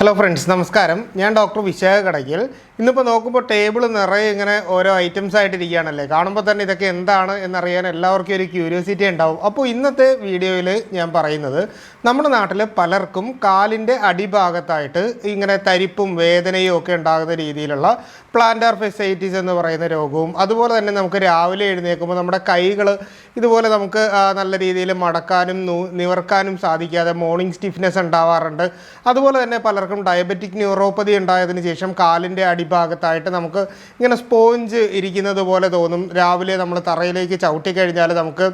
Hello friends നമസ്കാരം. ഞാൻ doctor Vishakha Kadakkal ഇന്നിപ്പോൾ നോക്കുമ്പോൾ ടേബിൾ നിറയെ ഇങ്ങനെ ഓരോ ഐറ്റംസ് ആയിട്ടിരിക്കുകയാണല്ലേ? കാണുമ്പോൾ തന്നെ ഇതൊക്കെ എന്താണ് എന്നറിയാൻ എല്ലാവർക്കും ഒരു ക്യൂരിയോസിറ്റി ഉണ്ടാവും. അപ്പോൾ ഇന്നത്തെ വീഡിയോയിൽ ഞാൻ പറയുന്നത് നമ്മുടെ നാട്ടിൽ പലർക്കും കാലിന്റെ അടിഭാഗത്തായിട്ട് ഇങ്ങനെ തരിപ്പും വേദനയും ഒക്കെ ഉണ്ടാകുന്ന രീതിയിലുള്ള പ്ലാന്റാർ ഫെസൈറ്റീസ് എന്ന് പറയുന്ന രോഗവും അതുപോലെ തന്നെ നമുക്ക് രാവിലെ എഴുന്നേൽക്കുമ്പോൾ നമ്മുടെ കൈകൾ ഇതുപോലെ നമുക്ക് നല്ല രീതിയിൽ മടക്കാനും നിവർക്കാനും സാധിക്കാതെ മോർണിംഗ് സ്റ്റിഫ്നെസ് ഉണ്ടാവാറുണ്ട്. അതുപോലെ തന്നെ പലർക്കും ഡയബറ്റിക് ന്യൂറോപ്പതി ഉണ്ടായതിന് ശേഷം കാലിന്റെ അടിഭാഗത്തായിട്ട് നമുക്ക് ഇങ്ങനെ സ്പോഞ്ച് ഇരിക്കുന്നത് പോലെ തോന്നും. രാവിലെ നമ്മൾ തറയിലേക്ക് ചവിട്ടിക്കഴിഞ്ഞാൽ നമുക്ക്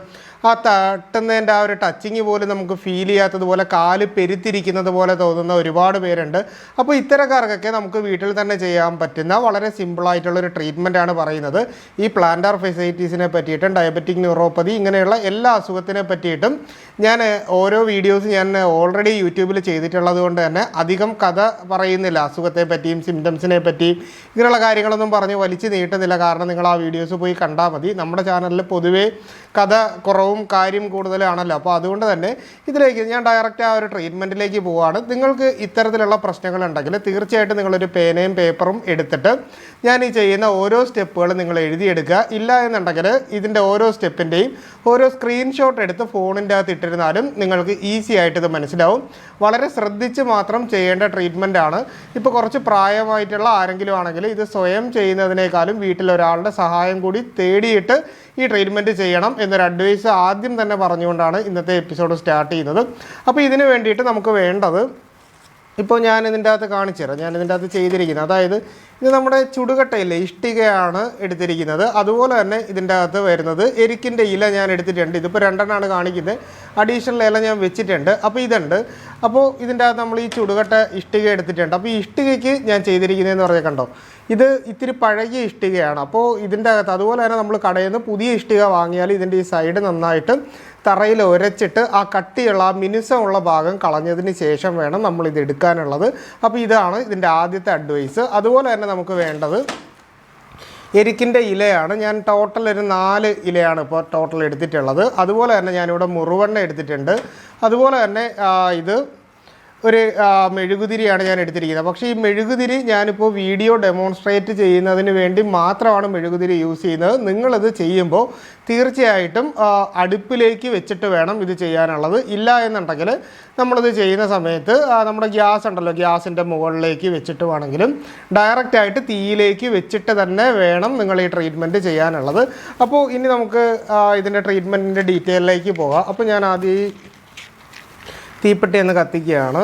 ആ തട്ടുന്നതിന്റെ ആ ഒരു ടച്ചിങ് പോലും നമുക്ക് ഫീൽ ചെയ്യാത്തതുപോലെ കാൽ പെരുത്തിരിക്കുന്നത് പോലെ തോന്നുന്ന ഒരുപാട് പേരുണ്ട്. അപ്പോൾ ഇത്തരക്കാർക്കൊക്കെ നമുക്ക് വീട്ടിൽ തന്നെ ചെയ്യാൻ പറ്റുന്ന വളരെ സിമ്പിളായിട്ടുള്ളൊരു ആണ് പറയുന്നത്. ഈ പ്ലാന്റാർ ഫെസൈറ്റീസിനെ പറ്റിയിട്ടും ഡയബറ്റിക് ന്യൂറോപ്പതി ഇങ്ങനെയുള്ള എല്ലാ അസുഖത്തിനെ പറ്റിയിട്ടും ഞാൻ ഓരോ വീഡിയോസ് ഞാൻ ഓൾറെഡി യൂട്യൂബിൽ ചെയ്തിട്ടുള്ളത് കൊണ്ട് തന്നെ അധികം കഥ പറയുന്നില്ല. അസുഖത്തെ പറ്റിയും സിംറ്റംസിനെ പറ്റിയും ഇങ്ങനെയുള്ള കാര്യങ്ങളൊന്നും പറഞ്ഞ് വലിച്ചു നീട്ടുന്നില്ല. കാരണം നിങ്ങൾ ആ വീഡിയോസ് പോയി കണ്ടാൽ മതി. നമ്മുടെ ചാനലിൽ പൊതുവേ കഥ കുറവും കാര്യം കൂടുതലാണല്ലോ. അപ്പോൾ അതുകൊണ്ട് തന്നെ ഇതിലേക്ക് ഞാൻ ഡയറക്റ്റ് ആ ഒരു ട്രീറ്റ്മെന്റിലേക്ക് പോവുകയാണ് നിങ്ങൾക്ക് ഇത്തരത്തിലുള്ള പ്രശ്നങ്ങൾ ഉണ്ടെങ്കിൽ തീർച്ചയായിട്ടും നിങ്ങളൊരു പേനയും പേപ്പറും എടുത്തിട്ട് ഞാൻ ഈ ചെയ്യുന്ന ഓരോ സ്റ്റെപ്പുകളും നിങ്ങൾ എഴുതിയെടുക്കുക. ഇല്ല എന്നുണ്ടെങ്കിൽ ഇതിന്റെ ഓരോ സ്റ്റെപ്പിന്റെയും ഓരോ സ്ക്രീൻഷോട്ട് എടുത്ത് ഫോണിന്റെ അകത്ത് ഇട്ടിരുന്നാലും നിങ്ങൾക്ക് ഈസി ആയിട്ട് ഇത് മനസ്സിലാവും. വളരെ ശ്രദ്ധിച്ച് മാത്രം ചെയ്യേണ്ട ട്രീറ്റ്മെന്റ് ആണ്. ഇപ്പോൾ കുറച്ച് പ്രായമായിട്ടുള്ള ആരെങ്കിലും ആണെങ്കിൽ ഇത് സ്വയം ചെയ്യുന്നതിനേക്കാളും വീട്ടിൽ ഒരാളുടെ സഹായം കൂടി തേടിയിട്ട് ഈ ട്രീറ്റ്മെന്റ് ചെയ്യണം എന്നൊരു അഡ്വൈസ് ആദ്യം തന്നെ പറഞ്ഞുകൊണ്ടാണ് ഇന്നത്തെ എപ്പിസോഡ് സ്റ്റാർട്ട് ചെയ്യുന്നത്. അപ്പോൾ ഇതിന് വേണ്ടിയിട്ട് നമുക്ക് വേണ്ടത് ഇപ്പോൾ ഞാൻ ഇതിന്റെ അകത്ത് കാണിച്ചു തരാം. ഞാൻ ഇതിന്റെ അകത്ത് ചെയ്തിരിക്കുന്നത്. അതായത് ഇത് നമ്മുടെ ചുടുകട്ടയില്ലേ ഇഷ്ടികയാണ് എടുത്തിരിക്കുന്നത്. അതുപോലെ തന്നെ ഇതിന്റെ അകത്ത് വരുന്നത് എരിക്കിന്റെ ഇല ഞാൻ എടുത്തിട്ടുണ്ട്. ഇതിപ്പോൾ രണ്ടെണ്ണമാണ് കാണിക്കുന്നത്. അഡീഷണൽ ഇല ഞാൻ വെച്ചിട്ടുണ്ട്. അപ്പോൾ ഇതുണ്ട്. അപ്പോൾ ഇതിന്റെ അകത്ത് നമ്മൾ ഈ ചുടുകട്ട ഇഷ്ടിക എടുത്തിട്ടുണ്ട്. അപ്പോൾ ഈ ഇഷ്ടികയ്ക്ക് ഞാൻ ചെയ്തിരിക്കുന്നതെന്ന് പറഞ്ഞാൽ കണ്ടോ ഇത് ഇത്തിരി പഴകിയ ഇഷ്ടികയാണ്. അപ്പോൾ ഇതിന്റെ അകത്ത് അതുപോലെ തന്നെ നമ്മൾ കടയിൽ നിന്ന് പുതിയ ഇഷ്ടിക വാങ്ങിയാൽ ഇതിന്റെ ഈ സൈഡ് നന്നായിട്ട് തറയിൽ ഉരച്ചിട്ട് ആ കട്ടിയുള്ള ആ മിനുസമുള്ള ഭാഗം കളഞ്ഞതിന് ശേഷം വേണം നമ്മൾ ഇത് എടുക്കാനുള്ളത്. അപ്പോൾ ഇതാണ് ഇതിന്റെ ആദ്യത്തെ അഡ്വൈസ് അതുപോലെ തന്നെ നമുക്ക് വേണ്ടത് എരിക്കിന്റെ ഇലയാണ്. ഞാൻ ടോട്ടൽ ഒരു നാല് ഇലയാണ് ഇപ്പോൾ ടോട്ടൽ എടുത്തിട്ടുള്ളത്. അതുപോലെ തന്നെ ഞാനിവിടെ മുറുവെണ്ണ എടുത്തിട്ടുണ്ട്. അതുപോലെ തന്നെ ഇത് ഒരു മെഴുകുതിരിയാണ് ഞാൻ എടുത്തിരിക്കുന്നത്. പക്ഷേ ഈ മെഴുകുതിരി ഞാനിപ്പോൾ വീഡിയോ ഡെമോൺസ്ട്രേറ്റ് ചെയ്യുന്നതിന് വേണ്ടി മാത്രമാണ് മെഴുകുതിരി യൂസ് ചെയ്യുന്നത്. നിങ്ങളത് ചെയ്യുമ്പോൾ തീർച്ചയായിട്ടും അടുപ്പിലേക്ക് വെച്ചിട്ട് വേണം ഇത് ചെയ്യാനുള്ളത്. ഇല്ല എന്നുണ്ടെങ്കിൽ നമ്മളിത് ചെയ്യുന്ന സമയത്ത് നമ്മുടെ ഗ്യാസ് ഉണ്ടല്ലോ ഗ്യാസിന്റെ മുകളിലേക്ക് വെച്ചിട്ട് വേണമെങ്കിലും ഡയറക്റ്റ് ആയിട്ട് തീയിലേക്ക് വെച്ചിട്ട് തന്നെ വേണം നിങ്ങൾ ഈ ട്രീറ്റ്മെന്റ് ചെയ്യാനുള്ളത്. അപ്പോൾ ഇനി നമുക്ക് ഇതിന്റെ ട്രീറ്റ്മെന്റിന്റെ ഡീറ്റെയിലേക്ക് പോകാം. അപ്പോൾ ഞാൻ ആദ്യം തീപ്പെട്ടി എന്ന് കത്തിക്കുകയാണ്.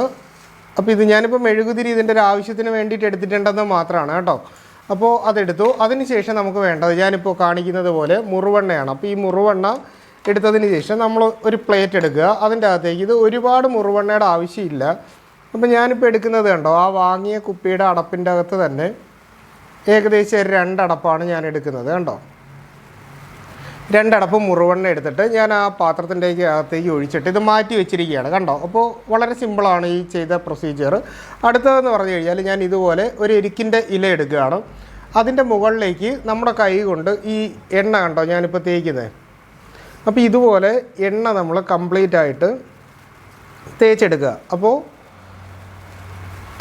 അപ്പോൾ ഇത് ഞാനിപ്പോൾ മെഴുകുതിരി ഇതിന്റെ ഒരു ആവശ്യത്തിന് വേണ്ടിയിട്ട് എടുത്തിട്ടുണ്ടെന്ന് മാത്രമാണ് കേട്ടോ. അപ്പോൾ അതെടുത്തു. അതിനുശേഷം നമുക്ക് വേണ്ടത് ഞാനിപ്പോൾ കാണിക്കുന്നത് പോലെ മുറുവെണ്ണയാണ്. അപ്പോൾ ഈ മുറുവെണ്ണ എടുത്തതിന് ശേഷം നമ്മൾ ഒരു പ്ലേറ്റ് എടുക്കുക. അതിന്റെ അകത്തേക്ക് ഇത് ഒരുപാട് മുറുവെണ്ണയുടെ ആവശ്യമില്ല. അപ്പോൾ ഞാനിപ്പോൾ എടുക്കുന്നത് കണ്ടോ? ആ വാങ്ങിയ കുപ്പിയുടെ അടപ്പിന്റെ അകത്ത് തന്നെ ഏകദേശം രണ്ടടപ്പാണ് ഞാൻ എടുക്കുന്നത് കണ്ടോ? രണ്ടടപ്പ് മുറുവെണ്ണ എടുത്തിട്ട് ഞാൻ ആ പാത്രത്തിന്റെ അകത്തേക്ക് ഒഴിച്ചിട്ട് ഇത് മാറ്റി വെച്ചിരിക്കുകയാണ്. കണ്ടോ? അപ്പോൾ വളരെ സിമ്പിളാണ് ഈ ചെയ്ത പ്രൊസീജിയർ അടുത്തതെന്ന് പറഞ്ഞു കഴിഞ്ഞാൽ ഞാൻ ഇതുപോലെ ഒരു എരിക്കിന്റെ ഇല എടുക്കുകയാണ്. അതിന്റെ മുകളിലേക്ക് നമ്മുടെ കൈ കൊണ്ട് ഈ എണ്ണ കണ്ടോ ഞാനിപ്പോൾ തേക്കുന്നത്? അപ്പോൾ ഇതുപോലെ എണ്ണ നമ്മൾ കംപ്ലീറ്റ് ആയിട്ട് തേച്ചെടുക്കുക. അപ്പോൾ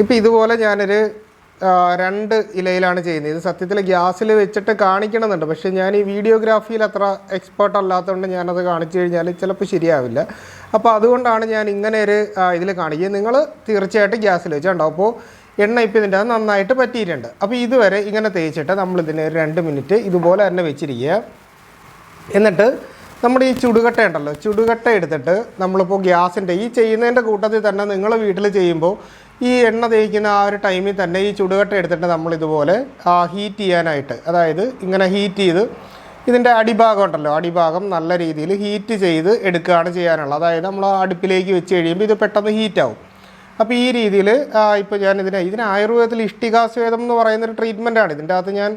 ഇപ്പോൾ ഇതുപോലെ ഞാനൊരു രണ്ട് ഇലയിലാണ് ചെയ്യുന്നത്. ഇത് സത്യത്തിൽ ഗ്യാസിൽ വെച്ചിട്ട് കാണിക്കണമെന്നുണ്ട്. പക്ഷേ ഞാൻ ഈ വീഡിയോഗ്രാഫിയിൽ അത്ര എക്സ്പേർട്ട് അല്ലാത്തതുകൊണ്ട് ഞാനത് കാണിച്ചു കഴിഞ്ഞാൽ ചിലപ്പോൾ ശരിയാവില്ല. അപ്പോൾ അതുകൊണ്ടാണ് ഞാൻ ഇങ്ങനെ ഒരു ഇതിൽ കാണിക്കുക നിങ്ങൾ തീർച്ചയായിട്ടും ഗ്യാസിൽ വെച്ചിട്ടുണ്ടാവും അപ്പോൾ എണ്ണ ഇപ്പം ഇതിന്റെ അത് നന്നായിട്ട് പറ്റിയിട്ടുണ്ട്. അപ്പോൾ ഇതുവരെ ഇങ്ങനെ തേച്ചിട്ട് നമ്മളിതിനെ ഒരു രണ്ട് മിനിറ്റ് ഇതുപോലെ തന്നെ വെച്ചിരിക്കുക. എന്നിട്ട് നമ്മുടെ ഈ ചുടുകട്ട ഉണ്ടല്ലോ ചുടുകട്ട എടുത്തിട്ട് നമ്മളിപ്പോൾ ഗ്യാസിന്റെ ഈ ചെയ്യുന്നതിന്റെ കൂട്ടത്തിൽ തന്നെ നിങ്ങൾ വീട്ടിൽ ചെയ്യുമ്പോൾ ഈ എണ്ണ തേക്കുന്ന ആ ഒരു ടൈമിൽ തന്നെ ഈ ചുടുകട്ട എടുത്തിട്ട് നമ്മൾ ഇതുപോലെ ഹീറ്റ് ചെയ്യാനായിട്ട് അതായത് ഇങ്ങനെ ഹീറ്റ് ചെയ്ത് ഇതിന്റെ അടിഭാഗം ഉണ്ടല്ലോ അടിഭാഗം നല്ല രീതിയിൽ ഹീറ്റ് ചെയ്ത് എടുക്കുകയാണ് ചെയ്യാനുള്ളത്. അതായത് നമ്മൾ അടുപ്പിലേക്ക് വെച്ച് കഴിയുമ്പോൾ ഇത് പെട്ടെന്ന് ഹീറ്റാവും അപ്പോൾ ഈ രീതിയിൽ ഇപ്പോൾ ഞാൻ ഇതിനെ ഇതിന് ആയുർവേദത്തിൽ ഇഷ്ടികാസ്വേദം എന്ന് പറയുന്നൊരു ട്രീറ്റ്മെന്റാണ് ഇതിന്റെ അകത്ത് ഞാൻ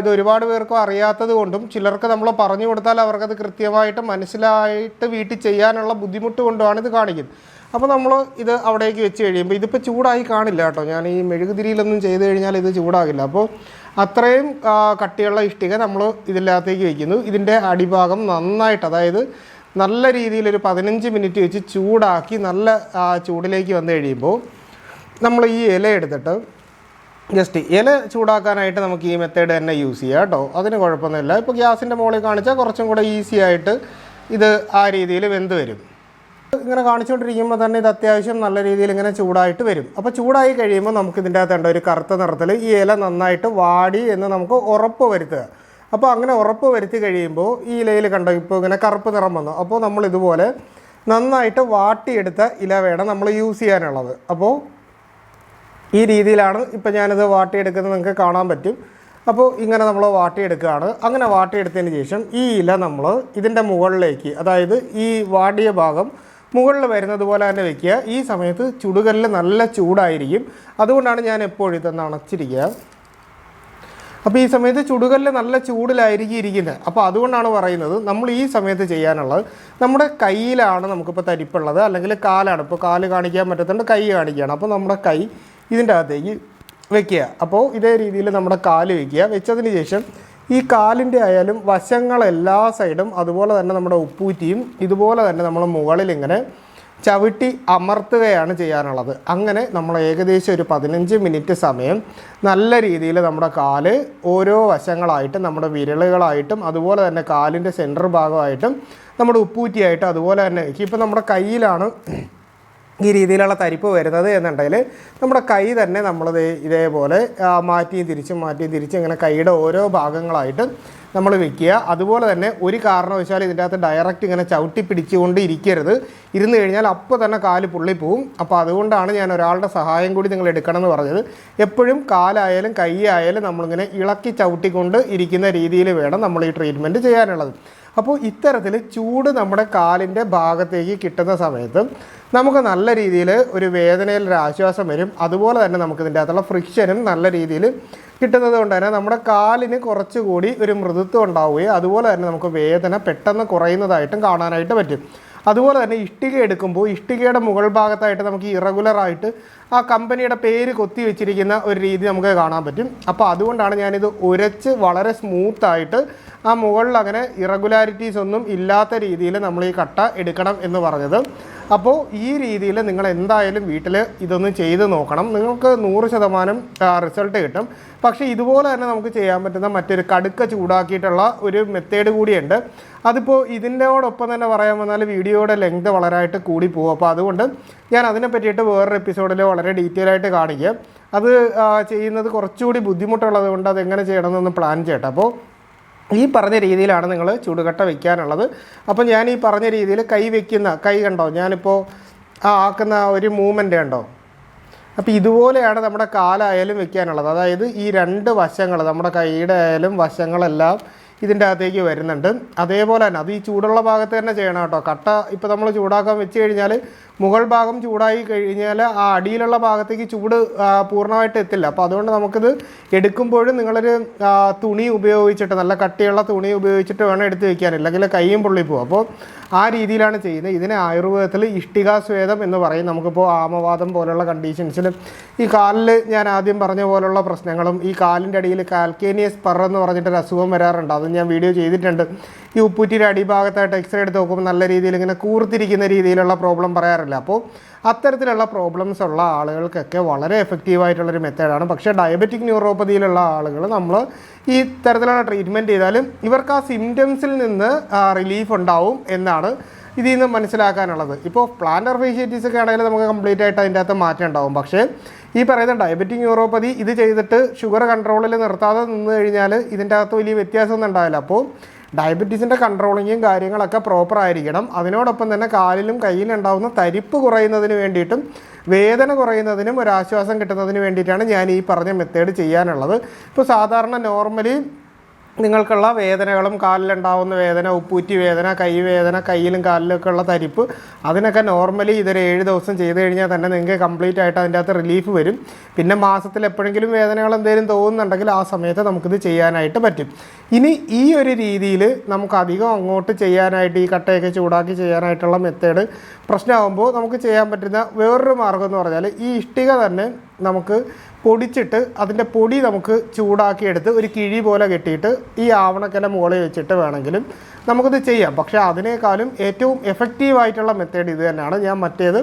ഇത് ഒരുപാട് പേർക്കും അറിയാത്തത് കൊണ്ടും ചിലർക്ക് നമ്മൾ പറഞ്ഞു കൊടുത്താൽ അവർക്കത് കൃത്യമായിട്ട് മനസ്സിലായിട്ട് വീട്ടിൽ ചെയ്യാനുള്ള ബുദ്ധിമുട്ട് കൊണ്ടുമാണ് ഇത് കാണിക്കുന്നത്. അപ്പോൾ നമ്മൾ ഇത് അവിടേക്ക് വെച്ച് കഴിയുമ്പോൾ ഇതിപ്പോൾ ചൂടായി കാണില്ല കേട്ടോ. ഞാൻ ഈ മെഴുകുതിരിയിലൊന്നും ചെയ്ത് കഴിഞ്ഞാൽ ഇത് ചൂടാകില്ല. അപ്പോൾ അത്രയും കട്ടിയുള്ള ഇഷ്ടിക നമ്മൾ ഇതിനകത്തേക്ക് വയ്ക്കുന്നു ഇതിന്റെ അടിഭാഗം നന്നായിട്ട് അതായത് നല്ല രീതിയിൽ ഒരു പതിനഞ്ച് മിനിറ്റ് വെച്ച് ചൂടാക്കി നല്ല ചൂടിലേക്ക് വന്നു കഴിയുമ്പോൾ നമ്മൾ ഈ ഇല എടുത്തിട്ട് ജസ്റ്റ് ഇല ചൂടാക്കാനായിട്ട് നമുക്ക് ഈ മെത്തേഡ് തന്നെ യൂസ് ചെയ്യാം കേട്ടോ. അതിന് കുഴപ്പമൊന്നുമില്ല. ഇപ്പോൾ ഗ്യാസിന്റെ മുകളിൽ കാണിച്ചാൽ കുറച്ചും കൂടെ ഈസി ആയിട്ട് ഇത് ആ രീതിയിൽ വെന്ത് വരും. ഇങ്ങനെ കാണിച്ചുകൊണ്ടിരിക്കുമ്പോൾ തന്നെ ഇത് അത്യാവശ്യം നല്ല രീതിയിൽ ഇങ്ങനെ ചൂടായിട്ട് വരും. അപ്പോൾ ചൂടായി കഴിയുമ്പോൾ നമുക്ക് ഇതിന്റെ അകത്തുണ്ട് ഒരു കറുത്ത നിറത്തിൽ ഈ ഇല നന്നായിട്ട് വാടി എന്ന് നമുക്ക് ഉറപ്പ് വരുത്തുക. അപ്പോൾ അങ്ങനെ ഉറപ്പ് വരുത്തി കഴിയുമ്പോൾ ഈ ഇലയിൽ കണ്ടോ ഇപ്പോൾ ഇങ്ങനെ കറുപ്പ് നിറം വന്നു. അപ്പോൾ നമ്മൾ ഇതുപോലെ നന്നായിട്ട് വാട്ടിയെടുത്ത ഇല വേണം നമ്മൾ യൂസ് ചെയ്യാനുള്ളത്. അപ്പോൾ ഈ രീതിയിലാണ് ഇപ്പം ഞാനിത് വാട്ടിയെടുക്കുന്നത് നിങ്ങൾക്ക് കാണാൻ പറ്റും. അപ്പോൾ ഇങ്ങനെ നമ്മൾ വാട്ടിയെടുക്കുകയാണ്. അങ്ങനെ വാട്ടിയെടുത്തതിന് ശേഷം ഈ ഇല നമ്മൾ ഇതിന്റെ മുകളിലേക്ക് അതായത് ഈ വാടിയ ഭാഗം മുകളിൽ വരുന്നത് പോലെ തന്നെ വെക്കുക. ഈ സമയത്ത് ചുടുകല്ല് നല്ല ചൂടായിരിക്കും. അതുകൊണ്ടാണ് ഞാൻ എപ്പോഴും ഇതൊന്ന് അണച്ചിരിക്കുക. അപ്പോൾ ഈ സമയത്ത് ചുടുകല്ല് നല്ല ചൂടിലായിരിക്കും ഇരിക്കുന്നത്. അപ്പോൾ അതുകൊണ്ടാണ് പറയുന്നത് നമ്മൾ ഈ സമയത്ത് ചെയ്യാനുള്ളത്. നമ്മുടെ കയ്യിലാണ് നമുക്കിപ്പോൾ തരിപ്പുള്ളത്. അല്ലെങ്കിൽ കാലാണ്. ഇപ്പോൾ കാൽ കാണിക്കാൻ പറ്റത്തുണ്ട് കൈ കാണിക്കുകയാണ് അപ്പോൾ നമ്മുടെ കൈ ഇതിന്റെ അകത്തേക്ക് വെക്കുക. അപ്പോൾ ഇതേ രീതിയിൽ നമ്മുടെ കാൽ വെക്കുക. വെച്ചതിന് ശേഷം ഈ കാലിന്റെ ആയാലും വശങ്ങളെല്ലാ സൈഡും അതുപോലെ തന്നെ നമ്മുടെ ഉപ്പൂറ്റിയും ഇതുപോലെ തന്നെ നമ്മൾ മുകളിൽ ഇങ്ങനെ ചവിട്ടി അമർത്തുകയാണ് ചെയ്യാനുള്ളത്. അങ്ങനെ നമ്മൾ ഏകദേശം ഒരു പതിനഞ്ച് മിനിറ്റ് സമയം നല്ല രീതിയിൽ നമ്മുടെ കാൽ ഓരോ വശങ്ങളായിട്ടും നമ്മുടെ വിരലുകളായിട്ടും അതുപോലെ തന്നെ കാലിന്റെ സെന്റർ ഭാഗമായിട്ടും നമ്മുടെ ഉപ്പൂറ്റിയായിട്ടും അതുപോലെ തന്നെ. ഇപ്പോൾ നമ്മുടെ കയ്യിലാണ് ഈ രീതിയിലുള്ള തരിപ്പ് വരുന്നത് എന്നുണ്ടെങ്കിൽ നമ്മുടെ കൈ തന്നെ നമ്മൾ ഇതേപോലെ മാറ്റിയും തിരിച്ചും മാറ്റിയും തിരിച്ചും ഇങ്ങനെ കൈയുടെ ഓരോ ഭാഗങ്ങളായിട്ട് നമ്മൾ വെക്കുക. അതുപോലെ തന്നെ ഒരു കാരണവശാലും ഇതിന്റെ അകത്ത് ഡയറക്റ്റ് ഇങ്ങനെ ചവിട്ടി പിടിച്ചുകൊണ്ട് ഇരിക്കരുത് ഇരുന്ന് കഴിഞ്ഞാൽ അപ്പോൾ തന്നെ കാൽ പുള്ളിപ്പോവും. അപ്പോൾ അതുകൊണ്ടാണ് ഞാൻ ഒരാളുടെ സഹായം കൂടി നിങ്ങൾ എടുക്കണം എന്ന് പറഞ്ഞത്. എപ്പോഴും കാലായാലും കൈ ആയാലും നമ്മളിങ്ങനെ ഇളക്കി ചവിട്ടിക്കൊണ്ട് ഇരിക്കുന്ന രീതിയിൽ വേണം നമ്മൾ ഈ ട്രീറ്റ്മെന്റ് ചെയ്യാനുള്ളത്. അപ്പോൾ ഇത്തരത്തിൽ ചൂട് നമ്മുടെ കാലിന്റെ ഭാഗത്തേക്ക് കിട്ടുന്ന സമയത്ത് നമുക്ക് നല്ല രീതിയിൽ ഒരു വേദനയിൽ ഒരു ആശ്വാസം വരും. അതുപോലെ തന്നെ നമുക്ക് ഇതിന്റെ അകത്തുള്ള ഫ്രിക്ഷനും നല്ല രീതിയിൽ കിട്ടുന്നത് കൊണ്ട് തന്നെ നമ്മുടെ കാലിന് കുറച്ചുകൂടി ഒരു മൃദുത്വം ഉണ്ടാവുകയും അതുപോലെ തന്നെ നമുക്ക് വേദന പെട്ടെന്ന് കുറയുന്നതായിട്ടും കാണാനായിട്ട് പറ്റും. അതുപോലെ തന്നെ ഇഷ്ടിക എടുക്കുമ്പോൾ ഇഷ്ടികയുടെ മുകൾ ഭാഗത്തായിട്ട് നമുക്ക് ഇറഗുലറായിട്ട് ആ കമ്പനിയുടെ പേര് കൊത്തി വെച്ചിരിക്കുന്ന ഒരു രീതി നമുക്ക് കാണാൻ പറ്റും. അപ്പോൾ അതുകൊണ്ടാണ് ഞാനിത് ഉരച്ച് വളരെ സ്മൂത്തായിട്ട് ആ മുകളിൽ അങ്ങനെ ഇറഗുലാരിറ്റീസ് ഒന്നും ഇല്ലാത്ത രീതിയിൽ നമ്മൾ ഈ കട്ട എടുക്കണം എന്ന് പറഞ്ഞത്. അപ്പോൾ ഈ രീതിയിൽ നിങ്ങൾ എന്തായാലും വീട്ടിൽ ഇതൊന്ന് ചെയ്ത് നോക്കണം. നിങ്ങൾക്ക് നൂറ് ശതമാനം റിസൾട്ട് കിട്ടും. പക്ഷേ ഇതുപോലെ തന്നെ നമുക്ക് ചെയ്യാൻ പറ്റുന്ന മറ്റൊരു കടുക്ക ചൂടാക്കിയിട്ടുള്ള ഒരു മെത്തേഡ് കൂടിയുണ്ട്. അതിപ്പോൾ ഇതിന്റെയോടൊപ്പം തന്നെ പറയാൻ വന്നാൽ വീഡിയോയുടെ ലെങ്ത് വളരായിട്ട് കൂടി പോകും. അപ്പോൾ അതുകൊണ്ട് ഞാൻ അതിനെ പറ്റിയിട്ട് വേറൊരു എപ്പിസോഡിൽ വളരെ ഡീറ്റെയിൽ ആയിട്ട് കാണിക്കുക. അത് ചെയ്യുന്നത് കുറച്ചുകൂടി ബുദ്ധിമുട്ടുള്ളത് കൊണ്ട് അത് എങ്ങനെ ചെയ്യണമെന്നൊന്ന് പ്ലാൻ ചെയ്യട്ടെ. അപ്പോൾ ഈ പറഞ്ഞ രീതിയിലാണ് നിങ്ങൾ ചുടുകട്ട വയ്ക്കാനുള്ളത് അപ്പോൾ ഞാൻ ഈ പറഞ്ഞ രീതിയിൽ കൈ വെക്കുന്ന കൈ കണ്ടോ? ഞാനിപ്പോൾ ആ ആക്കുന്ന ഒരു മൂവ്മെന്റ് കണ്ടോ? അപ്പോൾ ഇതുപോലെയാണ് നമ്മുടെ കാലായാലും വെക്കാനുള്ളത്. അതായത് ഈ രണ്ട് വശങ്ങൾ നമ്മുടെ കൈയുടെ ആയാലും വശങ്ങളെല്ലാം ഇതിന്റെ അകത്തേക്ക് വരുന്നുണ്ട്. അതേപോലെ തന്നെ അത് ഈ ചൂടുള്ള ഭാഗത്ത് തന്നെ ചെയ്യണം കേട്ടോ. കട്ട ഇപ്പോൾ നമ്മൾ ചൂടാക്കാൻ വെച്ച് കഴിഞ്ഞാൽ മുകൾ ഭാഗം ചൂടായി കഴിഞ്ഞാൽ ആ അടിയിലുള്ള ഭാഗത്തേക്ക് ചൂട് പൂർണമായിട്ട് എത്തില്ല. അപ്പോൾ അതുകൊണ്ട് നമുക്കിത് എടുക്കുമ്പോഴും നിങ്ങളൊരു തുണി ഉപയോഗിച്ചിട്ട് നല്ല കട്ടിയുള്ള തുണി ഉപയോഗിച്ചിട്ട് വേണം എടുത്ത് വയ്ക്കാൻ ഇല്ലെങ്കിൽ കൈയും പൊള്ളി പോകും അപ്പോൾ ആ രീതിയിലാണ് ചെയ്യുന്നത്. ഇതിനെ ആയുർവേദത്തിൽ ഇഷ്ടികാസ്വേദം എന്ന് പറയും. നമുക്കിപ്പോൾ ആമവാദം പോലുള്ള കണ്ടീഷൻസിൽ ഈ കാലിൽ ഞാൻ ആദ്യം പറഞ്ഞ പോലുള്ള പ്രശ്നങ്ങളും ഈ കാലിന്റെ അടിയിൽ കാൽക്കേനിയസ് പറ എന്ന് പറഞ്ഞിട്ടൊരു അസുഖം വരാറുണ്ട്. അത് ഞാൻ വീഡിയോ ചെയ്തിട്ടുണ്ട്. ഈ ഉപ്പൂറ്റിയുടെ അടിഭാഗത്തായിട്ട് എക്സ്റേ എടുത്ത് നോക്കുമ്പോൾ നല്ല രീതിയിൽ ഇങ്ങനെ കൂർത്തിരിക്കുന്ന രീതിയിലുള്ള പ്രോബ്ലം പറയാറില്ല. അപ്പോൾ അത്തരത്തിലുള്ള പ്രോബ്ലംസ് ഉള്ള ആളുകൾക്കൊക്കെ വളരെ എഫക്റ്റീവായിട്ടുള്ളൊരു മെത്തേഡാണ് പക്ഷേ ഡയബറ്റിക് ന്യൂറോപ്പതിയിലുള്ള ആളുകൾ നമ്മൾ ഈ തരത്തിലുള്ള ട്രീറ്റ്മെന്റ് ചെയ്താലും ഇവർക്ക് ആ സിംറ്റംസിൽ നിന്ന് റിലീഫ് ഉണ്ടാവും എന്നാണ് ഇതിൽ നിന്ന് മനസ്സിലാക്കാനുള്ളത്. ഇപ്പോൾ പ്ലാന്റർ ഫേഷ്യേറ്റീസ് ഒക്കെ ആണെങ്കിൽ നമുക്ക് കംപ്ലീറ്റ് ആയിട്ട് അതിന്റെ അകത്ത് മാറ്റം ഉണ്ടാവും. പക്ഷേ ഈ പറയുന്ന ഡയബറ്റിക് ന്യൂറോപ്പതി ഇത് ചെയ്തിട്ട് ഷുഗർ കൺട്രോളിൽ നിർത്താതെ നിന്ന് കഴിഞ്ഞാൽ ഇതിന്റെ അകത്ത് വലിയ വ്യത്യാസമൊന്നും ഉണ്ടാവില്ല. അപ്പോൾ ഡയബറ്റീസിന്റെ കൺട്രോളിങ്ങും കാര്യങ്ങളൊക്കെ പ്രോപ്പർ ആയിരിക്കണം. അതിനോടൊപ്പം തന്നെ കാലിലും കയ്യിലും ഉണ്ടാകുന്ന തരിപ്പ് കുറയുന്നതിന് വേണ്ടിയിട്ടും വേദന കുറയുന്നതിനും ഒരു ആശ്വാസം കിട്ടുന്നതിന് വേണ്ടിയിട്ടാണ് ഞാൻ ഈ പറഞ്ഞ മെത്തേഡ് ചെയ്യാനുള്ളത്. ഇപ്പോൾ സാധാരണ നോർമലി നിങ്ങൾക്കുള്ള വേദനകളും കാലിലുണ്ടാവുന്ന വേദന ഉപ്പൂറ്റി വേദന കൈ വേദന കയ്യിലും കാലിലൊക്കെ ഉള്ള തരിപ്പ് അതിനൊക്കെ നോർമലി ഇതൊരു ഏഴ് ദിവസം ചെയ്ത് കഴിഞ്ഞാൽ തന്നെ നിങ്ങൾക്ക് കംപ്ലീറ്റ് ആയിട്ട് അതിന്റെ അകത്ത് റിലീഫ് വരും. പിന്നെ മാസത്തിൽ എപ്പോഴെങ്കിലും വേദനകൾ എന്തെങ്കിലും തോന്നുന്നുണ്ടെങ്കിൽ ആ സമയത്ത് നമുക്കിത് ചെയ്യാനായിട്ട് പറ്റും. ഇനി ഈ ഒരു രീതിയിൽ നമുക്ക് അധികം അങ്ങോട്ട് ചെയ്യാനായിട്ട് ഈ കട്ടയൊക്കെ ചൂടാക്കി ചെയ്യാനായിട്ടുള്ള മെത്തേഡ് പ്രശ്നമാകുമ്പോൾ നമുക്ക് ചെയ്യാൻ പറ്റുന്ന വേറൊരു മാർഗം എന്ന് പറഞ്ഞാൽ ഈ ഇഷ്ടിക തന്നെ നമുക്ക് പൊടിച്ചിട്ട് അതിന്റെ പൊടി നമുക്ക് ചൂടാക്കിയെടുത്ത് ഒരു കിഴി പോലെ കെട്ടിയിട്ട് ഈ ആവണക്കല മുകളിൽ വെച്ചിട്ട് വേണമെങ്കിലും നമുക്കിത് ചെയ്യാം. പക്ഷേ അതിനേക്കാളും ഏറ്റവും എഫക്റ്റീവായിട്ടുള്ള മെത്തേഡ് ഇത് തന്നെയാണ്. ഞാൻ മറ്റേത്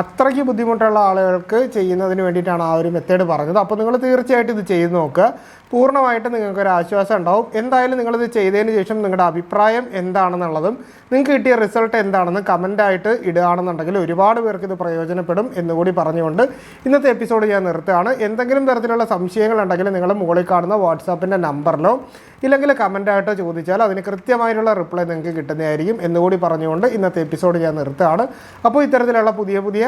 അത്രയ്ക്ക് ബുദ്ധിമുട്ടുള്ള ആളുകൾക്ക് ചെയ്യുന്നതിന് വേണ്ടിയിട്ടാണ് ആ ഒരു മെത്തേഡ് പറഞ്ഞത്. അപ്പോൾ നിങ്ങൾ തീർച്ചയായിട്ടും ഇത് ചെയ്ത് നോക്കുക പൂർണമായിട്ട് നിങ്ങൾക്ക് ഒരു ആശ്വാസം ഉണ്ടാവും. എന്തായാലും നിങ്ങളിത് ചെയ്തതിന് ശേഷം നിങ്ങളുടെ അഭിപ്രായം എന്താണെന്നുള്ളതും നിങ്ങൾക്ക് കിട്ടിയ റിസൾട്ട് എന്താണെന്ന് കമന്റായിട്ട് ഇടുകയാണെന്നുണ്ടെങ്കിൽ ഒരുപാട് പേർക്ക് ഇത് പ്രയോജനപ്പെടും എന്നുകൂടി പറഞ്ഞുകൊണ്ട് ഇന്നത്തെ എപ്പിസോഡ് ഞാൻ നിർത്തുകയാണ്. എന്തെങ്കിലും തരത്തിലുള്ള സംശയങ്ങളുണ്ടെങ്കിൽ നിങ്ങൾ മുകളിൽ കാണുന്ന വാട്സാപ്പിന്റെ നമ്പറിലോ ഇല്ലെങ്കിൽ കമന്റായിട്ടോ ചോദിച്ചാൽ അതിന് കൃത്യമായിട്ടുള്ള റിപ്ലൈ നിങ്ങൾക്ക് കിട്ടുന്നതായിരിക്കും എന്നുകൂടി പറഞ്ഞുകൊണ്ട് ഇന്നത്തെ എപ്പിസോഡ് ഞാൻ നിർത്തുകയാണ്. അപ്പോൾ ഇത്തരത്തിലുള്ള പുതിയ പുതിയ